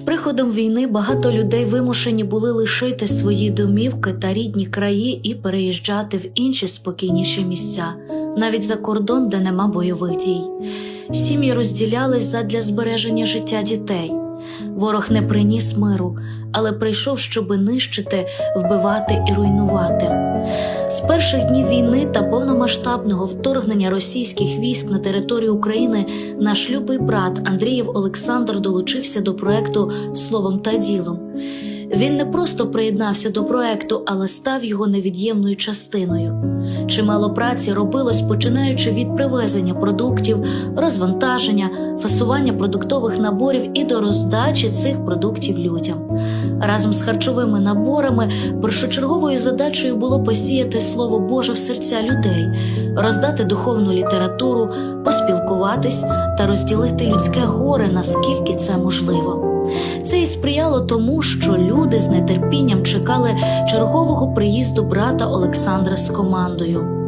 приходом війни багато людей вимушені були лишити свої домівки та рідні краї і переїжджати в інші спокійніші місця, навіть за кордон, де нема бойових дій. Сім'ї розділялись задля збереження життя дітей. Ворог не приніс миру, але прийшов, щоби нищити, вбивати і руйнувати. З перших днів війни та повномасштабного вторгнення російських військ на територію України наш любий брат Андрієв Олександр долучився до проекту Словом та ділом. Він не просто приєднався до проекту, але став його невід'ємною частиною. Чимало праці робилось, починаючи від привезення продуктів, розвантаження, фасування продуктових наборів і до роздачі цих продуктів людям. Разом з харчовими наборами першочерговою задачею було посіяти слово Боже в серця людей, роздати духовну літературу, поспілкуватись та розділити людське горе, наскільки це можливо. Це і сприяло тому, що люди з нетерпінням чекали чергового приїзду брата Олександра з командою.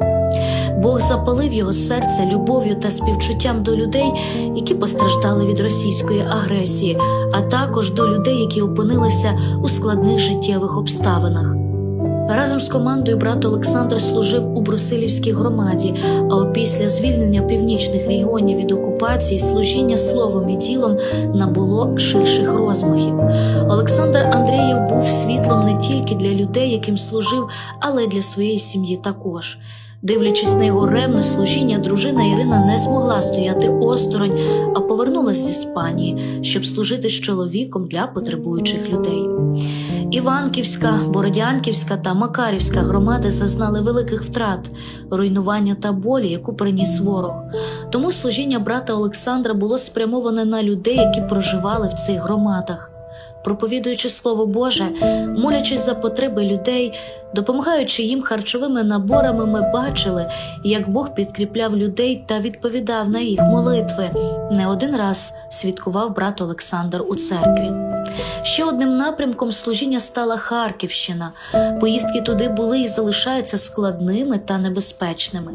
Бог запалив його серце любов'ю та співчуттям до людей, які постраждали від російської агресії, а також до людей, які опинилися у складних життєвих обставинах. Разом з командою брат Олександр служив у Брусилівській громаді, а опісля звільнення північних регіонів від окупації служіння словом і ділом набуло ширших розмахів. Олександр Андрієв був світлом не тільки для людей, яким служив, але й для своєї сім'ї також. Дивлячись на його ревне служіння, дружина Ірина не змогла стояти осторонь, а повернулася з Іспанії, щоб служити з чоловіком для потребуючих людей. Іванківська, Бородянківська та Макарівська громади зазнали великих втрат, руйнування та болі, яку приніс ворог. Тому служіння брата Олександра було спрямоване на людей, які проживали в цих громадах. Проповідуючи Слово Боже, молячись за потреби людей, допомагаючи їм харчовими наборами, ми бачили, як Бог підкріпляв людей та відповідав на їх молитви. Не один раз свідкував брат Олександр у церкві. Ще одним напрямком служіння стала Харківщина. Поїздки туди були і залишаються складними та небезпечними.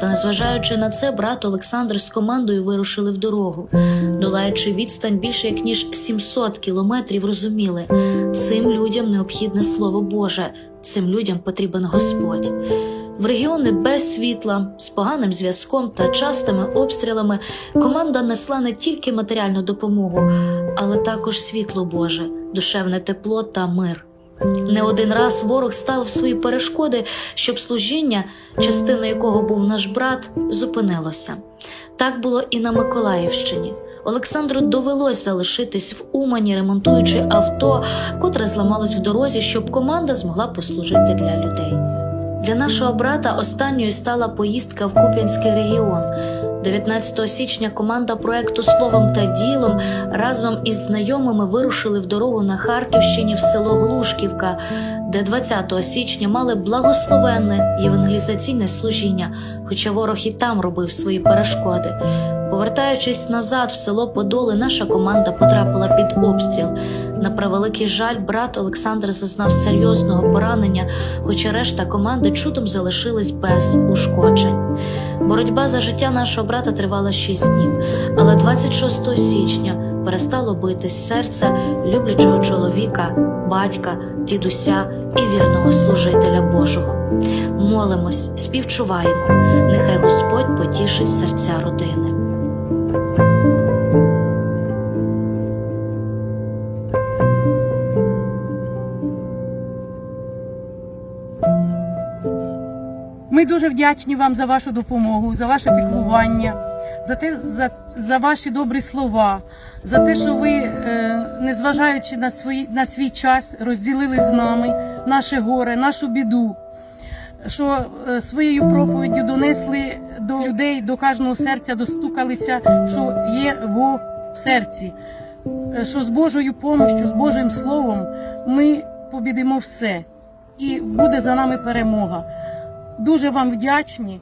Та, незважаючи на це, брат Олександр з командою вирушили в дорогу. Долаючи відстань більше як ніж 700 кілометрів, розуміли, цим людям необхідне слово Боже, цим людям потрібен Господь. В регіони без світла, з поганим зв'язком та частими обстрілами команда несла не тільки матеріальну допомогу, але також світло Боже, душевне тепло та мир. Не один раз ворог ставив свої перешкоди, щоб служіння, частиною якого був наш брат, зупинилося. Так було і на Миколаївщині. Олександру довелось залишитись в Умані, ремонтуючи авто, котре зламалось в дорозі, щоб команда змогла послужити для людей. Для нашого брата останньою стала поїздка в Куп'янський регіон. 19 січня команда проекту Словом та ділом разом із знайомими вирушили в дорогу на Харківщині в село Глушківка, де 20 січня мали благословенне євангелізаційне служіння, хоча ворог і там робив свої перешкоди. Повертаючись назад в село Подоли, наша команда потрапила під обстріл. На превеликий жаль, брат Олександр зазнав серйозного поранення, хоча решта команди чудом залишились без ушкоджень. Боротьба за життя нашого брата тривала 6 днів, але 26 січня перестало битись серце люблячого чоловіка, батька, дідуся і вірного служителя Божого. Молимось, співчуваємо, нехай Господь потішить серця родини. Ми дуже вдячні вам за вашу допомогу, за ваше піклування, за те, за, за ваші добрі слова, за те, що ви, е, незважаючи на свої на свій час, розділили з нами наше горе, нашу біду, що е, своєю проповіддю донесли до людей, до кожного серця, достукалися, що є Бог в серці, е, що з Божою помощю, з Божим Словом ми побідимо все, і буде за нами перемога. Дуже вам вдячні.